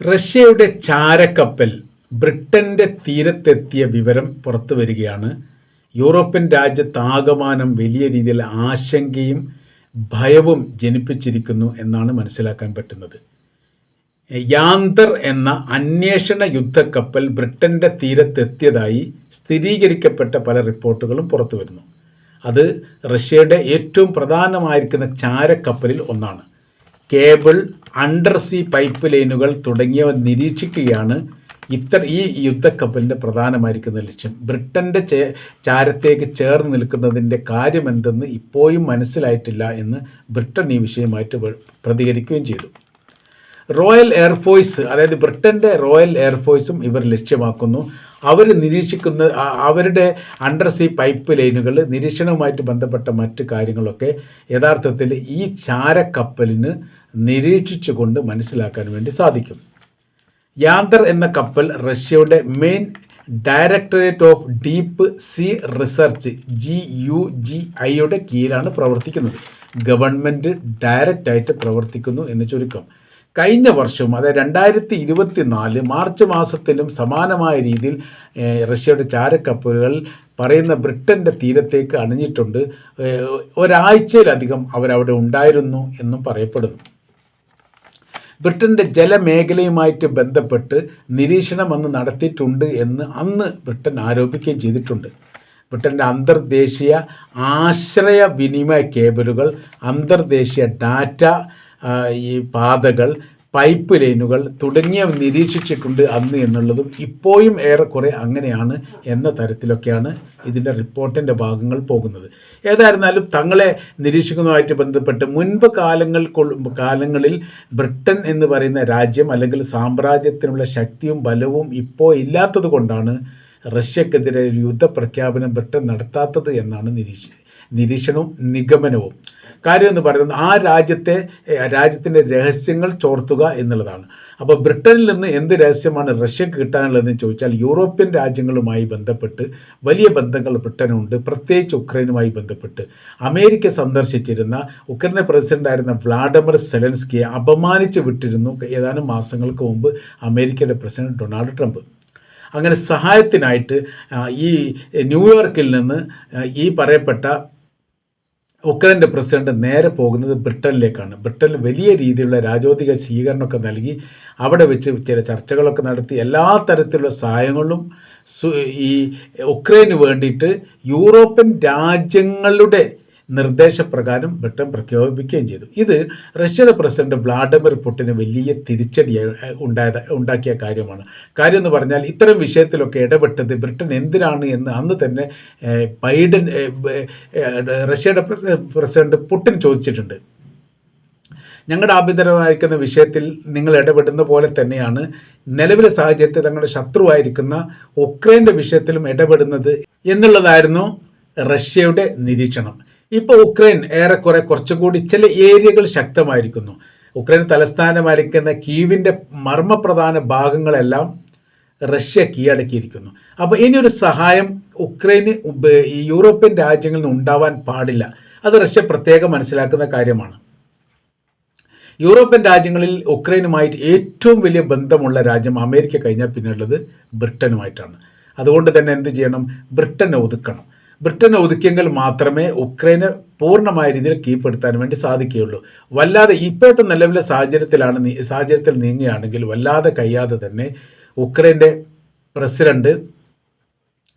റഷ്യയുടെ ചാരക്കപ്പൽ ബ്രിട്ടന്റെ തീരത്തെത്തിയ വിവരം പുറത്തു വരികയാണ്. യൂറോപ്യൻ രാജ്യത്താകമാനം വലിയ രീതിയിൽ ആശങ്കയും ഭയവും ജനിപ്പിച്ചിരിക്കുന്നു എന്നാണ് മനസ്സിലാക്കാൻ പറ്റുന്നത്. യാന്തർ എന്ന അന്വേഷണ യുദ്ധക്കപ്പൽ ബ്രിട്ടന്റെ തീരത്തെത്തിയതായി സ്ഥിരീകരിക്കപ്പെട്ട പല റിപ്പോർട്ടുകളും പുറത്തു വരുന്നു. അത് റഷ്യയുടെ ഏറ്റവും പ്രധാനമായിരിക്കുന്ന ചാരക്കപ്പലിൽ ഒന്നാണ്. കേബിൾ അണ്ടർ സീ പൈപ്പ് ലൈനുകൾ തുടങ്ങിയവ നിരീക്ഷിക്കുകയാണ് ഇത്ര ഈ യുദ്ധക്കപ്പലിന്റെ പ്രധാനമായിരിക്കുന്ന ലക്ഷ്യം. ബ്രിട്ടന്റെ ചേ ചാരത്തേക്ക് ചേർന്ന് നിൽക്കുന്നതിന്റെ കാര്യമെന്തെന്ന് ഇപ്പോഴും മനസ്സിലായിട്ടില്ല എന്ന് ബ്രിട്ടൻ ഈ വിഷയമായിട്ട് പ്രതികരിക്കുകയും ചെയ്തു. റോയൽ എയർഫോഴ്സ് അതായത് ബ്രിട്ടന്റെ റോയൽ എയർഫോഴ്സും ഇവർ ലക്ഷ്യമാക്കുന്നു. അവർ നിരീക്ഷിക്കുന്ന അവരുടെ അണ്ടർ സീ പൈപ്പ് ലൈനുകൾ നിരീക്ഷണവുമായിട്ട് ബന്ധപ്പെട്ട മറ്റ് കാര്യങ്ങളൊക്കെ യഥാർത്ഥത്തിൽ ഈ ചാരക്കപ്പലിന് നിരീക്ഷിച്ചുകൊണ്ട് മനസ്സിലാക്കാൻ വേണ്ടി സാധിക്കും. യാന്തർ എന്ന കപ്പൽ റഷ്യയുടെ main directorate of deep sea research G U G ഐയുടെ കീഴിലാണ് പ്രവർത്തിക്കുന്നത്. ഗവൺമെന്റ് ഡയറക്റ്റായിട്ട് പ്രവർത്തിക്കുന്നു എന്ന് ചുരുക്കം. കഴിഞ്ഞ വർഷവും അതായത് രണ്ടായിരത്തി ഇരുപത്തി നാല് മാർച്ച് മാസത്തിലും സമാനമായ രീതിയിൽ റഷ്യയുടെ ചാരക്കപ്പലുകൾ പറയുന്ന ബ്രിട്ടന്റെ തീരത്തേക്ക് അണിഞ്ഞിട്ടുണ്ട്. ഒരാഴ്ചയിലധികം അവരവിടെ ഉണ്ടായിരുന്നു എന്നും പറയപ്പെടുന്നു. ബ്രിട്ടന്റെ ജലമേഖലയുമായിട്ട് ബന്ധപ്പെട്ട് നിരീക്ഷണം അന്ന് നടത്തിയിട്ടുണ്ട് എന്ന് അന്ന് ബ്രിട്ടൻ ആരോപിക്കുകയും ചെയ്തിട്ടുണ്ട്. ബ്രിട്ടന്റെ അന്തർദേശീയ ആശ്രയ വിനിമയ കേബിളുകൾ അന്തർദേശീയ ഡാറ്റ ഈ പാതകൾ പൈപ്പ് ലൈനുകൾ തുടങ്ങിയവ നിരീക്ഷിച്ചിട്ടുണ്ട് അന്ന് എന്നുള്ളതും ഇപ്പോഴും ഏറെക്കുറെ അങ്ങനെയാണ് എന്ന തരത്തിലൊക്കെയാണ് ഇതിന്റെ റിപ്പോർട്ടിന്റെ ഭാഗങ്ങൾ പോകുന്നത്. ഏതായിരുന്നാലും തങ്ങളെ നിരീക്ഷിക്കുന്നതുമായിട്ട് ബന്ധപ്പെട്ട് മുൻപ് കാലങ്ങൾ കാലങ്ങളിൽ ബ്രിട്ടൻ എന്ന് പറയുന്ന രാജ്യം അല്ലെങ്കിൽ സാമ്രാജ്യത്തിനുള്ള ശക്തിയും ബലവും ഇപ്പോൾ ഇല്ലാത്തത് കൊണ്ടാണ് റഷ്യക്കെതിരെ യുദ്ധപ്രഖ്യാപനം ബ്രിട്ടൻ നടത്താത്തത് എന്നാണ് നിരീക്ഷ നിരീക്ഷണവും നിഗമനവും. കാര്യം എന്ന് പറയുന്നത് ആ രാജ്യത്തെ രാജ്യത്തിന്റെ രഹസ്യങ്ങൾ ചോർത്തുക എന്നുള്ളതാണ്. അപ്പോൾ ബ്രിട്ടനിൽ നിന്ന് എന്ത് രഹസ്യമാണ് റഷ്യക്ക് കിട്ടാനുള്ളതെന്ന് ചോദിച്ചാൽ യൂറോപ്യൻ രാജ്യങ്ങളുമായി ബന്ധപ്പെട്ട് വലിയ ബന്ധങ്ങൾ ബ്രിട്ടനുണ്ട് പ്രത്യേകിച്ച് ഉക്രൈനുമായി ബന്ധപ്പെട്ട്. അമേരിക്ക സന്ദർശിച്ചിരുന്ന ഉക്രൈൻ പ്രസിഡന്റായിരുന്ന വ്ളാഡിമിർ സെലൻസ്കിയെ അപമാനിച്ച് വിട്ടിരുന്നു ഏതാനും മാസങ്ങൾക്ക് മുമ്പ് അമേരിക്കയുടെ പ്രസിഡന്റ് ഡൊണാൾഡ് ട്രംപ്. അങ്ങനെ സഹായത്തിനായിട്ട് ഈ ന്യൂയോർക്കിൽ നിന്ന് ഈ പറയപ്പെട്ട ഉക്രൈന്റെ പ്രസിഡന്റ് നേരെ പോകുന്നത് ബ്രിട്ടനിലേക്കാണ്. ബ്രിട്ടനിൽ വലിയ രീതിയിലുള്ള രാജോതിക സ്വീകരണമൊക്കെ നൽകി അവിടെ വെച്ച് ചില ചർച്ചകളൊക്കെ നടത്തി എല്ലാ തരത്തിലുള്ള സഹായങ്ങളും ഈ ഉക്രൈന് വേണ്ടിയിട്ട് യൂറോപ്യൻ രാജ്യങ്ങളുടെ നിർദ്ദേശപ്രകാരം ബ്രിട്ടൻ പ്രഖ്യാപിക്കുകയും ചെയ്തു. ഇത് റഷ്യയുടെ പ്രസിഡന്റ് വ്ളാഡിമിർ പുടിന് വലിയ തിരിച്ചടി ഉണ്ടായത് ഉണ്ടാക്കിയ കാര്യമാണ്. കാര്യം എന്ന് പറഞ്ഞാൽ ഇത്തരം വിഷയത്തിലൊക്കെ ഇടപെട്ടത് ബ്രിട്ടൻ എന്തിനാണ് എന്ന് അന്ന് തന്നെ ബൈഡൻ റഷ്യയുടെ പ്രസിഡന്റ് പുടിൻ ചോദിച്ചിട്ടുണ്ട്. ഞങ്ങളുടെ ആഭ്യന്തരമായിരിക്കുന്ന വിഷയത്തിൽ നിങ്ങൾ ഇടപെടുന്ന പോലെ തന്നെയാണ് നിലവിലെ സാഹചര്യത്തിൽ തങ്ങളുടെ ശത്രുവായിരിക്കുന്ന ഉക്രൈന്റെ വിഷയത്തിലും ഇടപെടുന്നത് എന്നുള്ളതായിരുന്നു റഷ്യയുടെ നിരീക്ഷണം. ഇപ്പോൾ ഉക്രൈൻ ഏറെക്കുറെ കുറച്ചും കൂടി ചില ഏരിയകൾ ശക്തമായിരിക്കുന്നു. ഉക്രൈൻ തലസ്ഥാനമായിരിക്കുന്ന കീവിന്റെ മർമ്മപ്രധാന ഭാഗങ്ങളെല്ലാം റഷ്യ കീഴടക്കിയിരിക്കുന്നു. അപ്പോൾ ഇനിയൊരു സഹായം ഉക്രൈന് യൂറോപ്യൻ രാജ്യങ്ങളിൽ നിന്ന് ഉണ്ടാവാൻ പാടില്ല. അത് റഷ്യ പ്രത്യേകം മനസ്സിലാക്കുന്ന കാര്യമാണ്. യൂറോപ്യൻ രാജ്യങ്ങളിൽ ഉക്രൈനുമായിട്ട് ഏറ്റവും വലിയ ബന്ധമുള്ള രാജ്യം അമേരിക്ക കഴിഞ്ഞാൽ പിന്നെയുള്ളത് ബ്രിട്ടനുമായിട്ടാണ്. അതുകൊണ്ട് തന്നെ എന്ത് ചെയ്യണം? ബ്രിട്ടനെ ഒതുക്കണം. ബ്രിട്ടനെ ഒതുക്കിയെങ്കിൽ മാത്രമേ ഉക്രൈനെ പൂർണമായ രീതിയിൽ കീഴ്പ്പെടുത്താൻ വേണ്ടി സാധിക്കുകയുള്ളൂ. വല്ലാതെ ഇപ്പോഴത്തെ നിലവിലെ സാഹചര്യത്തിലാണ് സാഹചര്യത്തിൽ നീങ്ങുകയാണെങ്കിൽ വല്ലാതെ കഴിയാതെ തന്നെ ഉക്രൈന്റെ പ്രസിഡന്റ്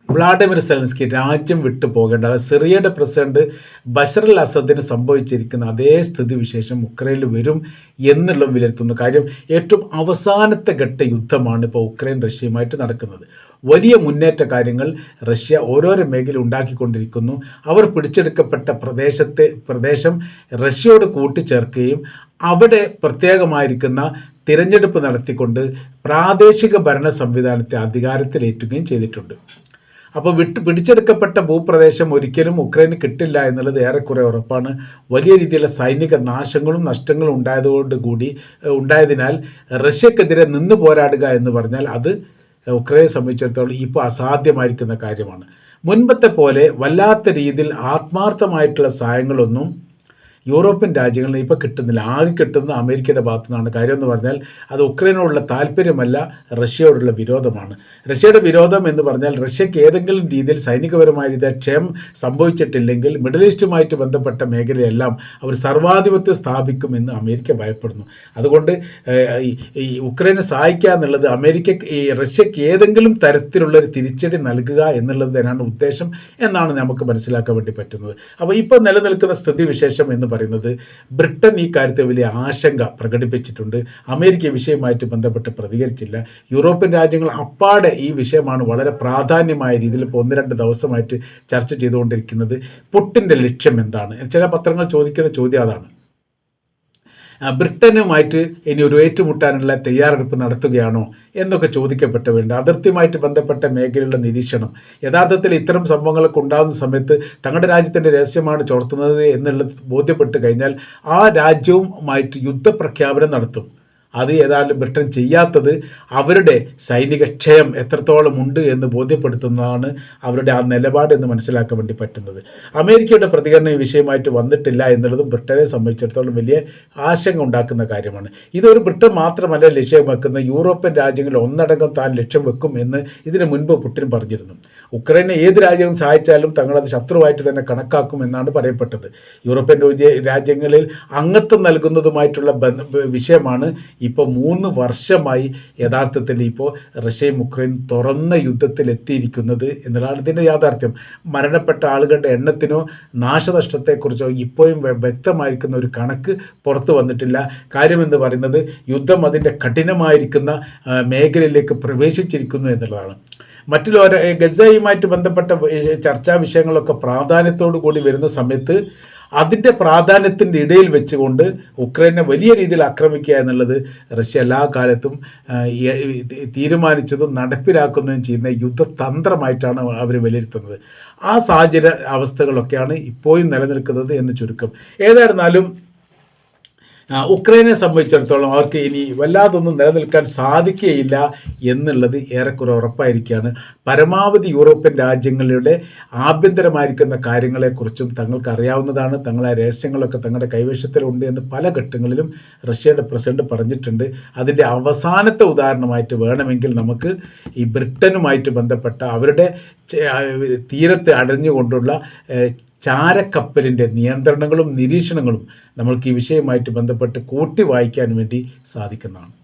വ്ളാഡിമിർ സെലൻസ്കി രാജ്യം വിട്ടു പോകേണ്ട സിറിയയുടെ പ്രസിഡന്റ് ബഷർ അൽ അസദിന് സംഭവിച്ചിരിക്കുന്ന അതേ സ്ഥിതി വിശേഷം ഉക്രൈനിൽ വരും എന്നുള്ള വിലയിരുത്തുന്നു കാര്യം ഏറ്റവും അവസാനത്തെ ഘട്ട യുദ്ധമാണ് ഇപ്പോൾ ഉക്രൈൻ റഷ്യയുമായിട്ട് നടക്കുന്നത്. വലിയ മുന്നേറ്റ കാര്യങ്ങൾ റഷ്യ ഓരോരോ മേഖല ഉണ്ടാക്കിക്കൊണ്ടിരിക്കുന്നു. അവർ പിടിച്ചെടുക്കപ്പെട്ട പ്രദേശത്തെ പ്രദേശം റഷ്യയോട് കൂട്ടിച്ചേർക്കുകയും അവിടെ പ്രത്യേകമായിരിക്കുന്ന തിരഞ്ഞെടുപ്പ് നടത്തിക്കൊണ്ട് പ്രാദേശിക ഭരണ സംവിധാനത്തെ അധികാരത്തിലേറ്റുകയും ചെയ്തിട്ടുണ്ട്. അപ്പോൾ വിട്ട് പിടിച്ചെടുക്കപ്പെട്ട ഭൂപ്രദേശം ഒരിക്കലും ഉക്രൈന് കിട്ടില്ല എന്നുള്ളത് ഏറെക്കുറെ ഉറപ്പാണ്. വലിയ രീതിയിലുള്ള സൈനിക നാശങ്ങളും നഷ്ടങ്ങളും ഉണ്ടായതുകൊണ്ട് കൂടി ഉണ്ടായതിനാൽ റഷ്യക്കെതിരെ നിന്ന് പോരാടുക എന്ന് പറഞ്ഞാൽ അത് ഉക്രൈനെ സംബന്ധിച്ചിടത്തോളം ഇപ്പോൾ അസാധ്യമായിരിക്കുന്ന കാര്യമാണ്. മുൻപത്തെ പോലെ വല്ലാത്ത രീതിയിൽ ആത്മാർത്ഥമായിട്ടുള്ള സഹായങ്ങളൊന്നും യൂറോപ്യൻ രാജ്യങ്ങളിൽ ഇപ്പോൾ കിട്ടുന്നില്ല. ആകെ കിട്ടുന്നത് അമേരിക്കയുടെ ഭാഗത്തു നിന്നാണ് കാര്യം എന്ന് പറഞ്ഞാൽ അത് ഉക്രൈനോടുള്ള താല്പര്യമല്ല റഷ്യയോടുള്ള വിരോധമാണ്. റഷ്യയുടെ വിരോധം എന്ന് പറഞ്ഞാൽ റഷ്യക്ക് ഏതെങ്കിലും രീതിയിൽ സൈനികപരമായ രീതിയിൽ ക്ഷേമം സംഭവിച്ചിട്ടില്ലെങ്കിൽ മിഡിൽ ഈസ്റ്റുമായിട്ട് ബന്ധപ്പെട്ട മേഖലയെല്ലാം അവർ സർവാധിപത്യം സ്ഥാപിക്കുമെന്ന് അമേരിക്ക ഭയപ്പെടുന്നു. അതുകൊണ്ട് ഈ- ഉക്രൈനെ സഹായിക്കുക എന്നുള്ളത് അമേരിക്ക ഈ റഷ്യക്ക് ഏതെങ്കിലും തരത്തിലുള്ള ഒരു തിരിച്ചടി നൽകുക എന്നുള്ളത് തന്നെയാണ് ഉദ്ദേശം എന്നാണ് നമുക്ക് മനസ്സിലാക്കാൻ വേണ്ടി പറ്റുന്നത്. അപ്പോൾ ഇപ്പോൾ നിലനിൽക്കുന്ന സ്ഥിതിവിശേഷം എന്ന് പറയുന്നത് ബ്രിട്ടൻ ഈ കാര്യത്തെ വലിയ ആശങ്ക പ്രകടിപ്പിച്ചിട്ടുണ്ട്. അമേരിക്ക വിഷയമായിട്ട് ബന്ധപ്പെട്ട് പ്രതികരിച്ചില്ല. യൂറോപ്യൻ രാജ്യങ്ങൾ അപ്പാടെ ഈ വിഷയമാണ് വളരെ പ്രാധാന്യമായ രീതിയിൽ ഇപ്പോൾ ഒന്ന് രണ്ട് ദിവസമായിട്ട് ചർച്ച ചെയ്തുകൊണ്ടിരിക്കുന്നത്. പുട്ടിന്റെ ലക്ഷ്യം എന്താണ്? ചില പത്രങ്ങൾ ചോദിക്കുന്ന ചോദ്യം അതാണ്. ബ്രിട്ടനുമായിട്ട് ഇനി ഒരു ഏറ്റുമുട്ടാനുള്ള തയ്യാറെടുപ്പ് നടത്തുകയാണോ എന്നൊക്കെ ചോദിക്കപ്പെട്ടവരുണ്ട്. അതിർത്തിയുമായിട്ട് ബന്ധപ്പെട്ട മേഖലയുടെ നിരീക്ഷണം. യഥാർത്ഥത്തിൽ ഇത്തരം സംഭവങ്ങളൊക്കെ ഉണ്ടാകുന്ന സമയത്ത് തങ്ങളുടെ രാജ്യത്തിന്റെ രഹസ്യമാണ് ചോർത്തുന്നത് എന്നുള്ളത് ബോധ്യപ്പെട്ട് കഴിഞ്ഞാൽ ആ രാജ്യവുമായിട്ട് യുദ്ധപ്രഖ്യാപനം നടത്തും. അത് ഏതാണ്ട് ബ്രിട്ടൻ ചെയ്യാത്തത് അവരുടെ സൈനിക ക്ഷയം എത്രത്തോളം ഉണ്ട് എന്ന് ബോധ്യപ്പെടുത്തുന്നതാണ് അവരുടെ ആ നിലപാട് എന്ന് മനസ്സിലാക്കാൻ വേണ്ടി പറ്റുന്നത്. അമേരിക്കയുടെ പ്രതികരണം ഈ വിഷയമായിട്ട് വന്നിട്ടില്ല എന്നുള്ളതും ബ്രിട്ടനെ സംബന്ധിച്ചിടത്തോളം വലിയ ആശങ്ക ഉണ്ടാക്കുന്ന കാര്യമാണ്. ഇതൊരു ബ്രിട്ടൻ മാത്രമല്ല ലക്ഷ്യം വെക്കുന്ന യൂറോപ്യൻ രാജ്യങ്ങൾ ഒന്നടങ്കം താൻ ലക്ഷ്യം വെക്കും എന്ന് ഇതിനു മുൻപ് പുട്ടിൻ പറഞ്ഞിരുന്നു. ഉക്രൈനെ ഏത് രാജ്യവും സഹായിച്ചാലും തങ്ങളത് ശത്രുവായിട്ട് തന്നെ കണക്കാക്കും എന്നാണ് പറയപ്പെട്ടത്. യൂറോപ്യൻ രാജ്യങ്ങളിൽ അംഗത്വം നൽകുന്നതുമായിട്ടുള്ള വിഷയമാണ് ഇപ്പോൾ മൂന്ന് വർഷമായി യഥാർത്ഥത്തിൽ ഇപ്പോൾ റഷ്യയും ഉക്രൈൻ തുറന്ന യുദ്ധത്തിലെത്തിയിരിക്കുന്നത് എന്നുള്ളതാണ് ഇതിന്റെ യാഥാർത്ഥ്യം. മരണപ്പെട്ട ആളുകളുടെ എണ്ണത്തിനോ നാശനഷ്ടത്തെക്കുറിച്ചോ ഇപ്പോഴും വ്യ- വ്യക്തമായിരിക്കുന്ന ഒരു കണക്ക് പുറത്തു വന്നിട്ടില്ല. കാര്യമെന്ന് പറയുന്നത് യുദ്ധം അതിന്റെ കഠിനമായിരിക്കുന്ന മേഖലയിലേക്ക് പ്രവേശിച്ചിരിക്കുന്നു എന്നുള്ളതാണ്. മറ്റുള്ളവരെ ഗസയുമായിട്ട് ബന്ധപ്പെട്ട ചർച്ചാ വിഷയങ്ങളൊക്കെ പ്രാധാന്യത്തോടു കൂടി വരുന്ന സമയത്ത് അതിന്റെ പ്രാധാന്യത്തിന്റെ ഇടയിൽ വെച്ചുകൊണ്ട് ഉക്രൈനെ വലിയ രീതിയിൽ ആക്രമിക്കുക എന്നുള്ളത് റഷ്യ എല്ലാ കാലത്തും തീരുമാനിച്ചതും നടപ്പിലാക്കുന്നതും ചെയ്യുന്ന യുദ്ധതന്ത്രമായിട്ടാണ് അവർ വിലയിരുത്തുന്നത്. ആ സാഹചര്യ അവസ്ഥകളൊക്കെയാണ് ഇപ്പോഴും നിലനിൽക്കുന്നത് എന്ന് ചുരുക്കം. ഏതായിരുന്നാലും ഉക്രൈനെ സംബന്ധിച്ചിടത്തോളം അവർക്ക് ഇനി വല്ലാതൊന്നും നിലനിൽക്കാൻ സാധിക്കുകയില്ല എന്നുള്ളത് ഏറെക്കുറെ ഉറപ്പായിരിക്കുകയാണ്. പരമാവധി യൂറോപ്യൻ രാജ്യങ്ങളുടെ ആഭ്യന്തരമായിരിക്കുന്ന കാര്യങ്ങളെക്കുറിച്ചും തങ്ങൾക്ക് അറിയാവുന്നതാണ്. തങ്ങളെ രഹസ്യങ്ങളൊക്കെ തങ്ങളുടെ കൈവശത്തിലുണ്ട് എന്ന് പല ഘട്ടങ്ങളിലും റഷ്യയുടെ പ്രസിഡന്റ് പറഞ്ഞിട്ടുണ്ട്. അതിന്റെ അവസാനത്തെ ഉദാഹരണമായിട്ട് വേണമെങ്കിൽ നമുക്ക് ഈ ബ്രിട്ടനുമായിട്ട് ബന്ധപ്പെട്ട അവരുടെ തീരത്തെ അടഞ്ഞുകൊണ്ടുള്ള ചാരക്കപ്പലിന്റെ നിയന്ത്രണങ്ങളും നിരീക്ഷണങ്ങളും നമ്മൾക്ക് ഈ വിഷയവുമായിട്ട് ബന്ധപ്പെട്ട് കൂട്ടി വായിക്കാൻ വേണ്ടി സാധിക്കുന്നതാണ്.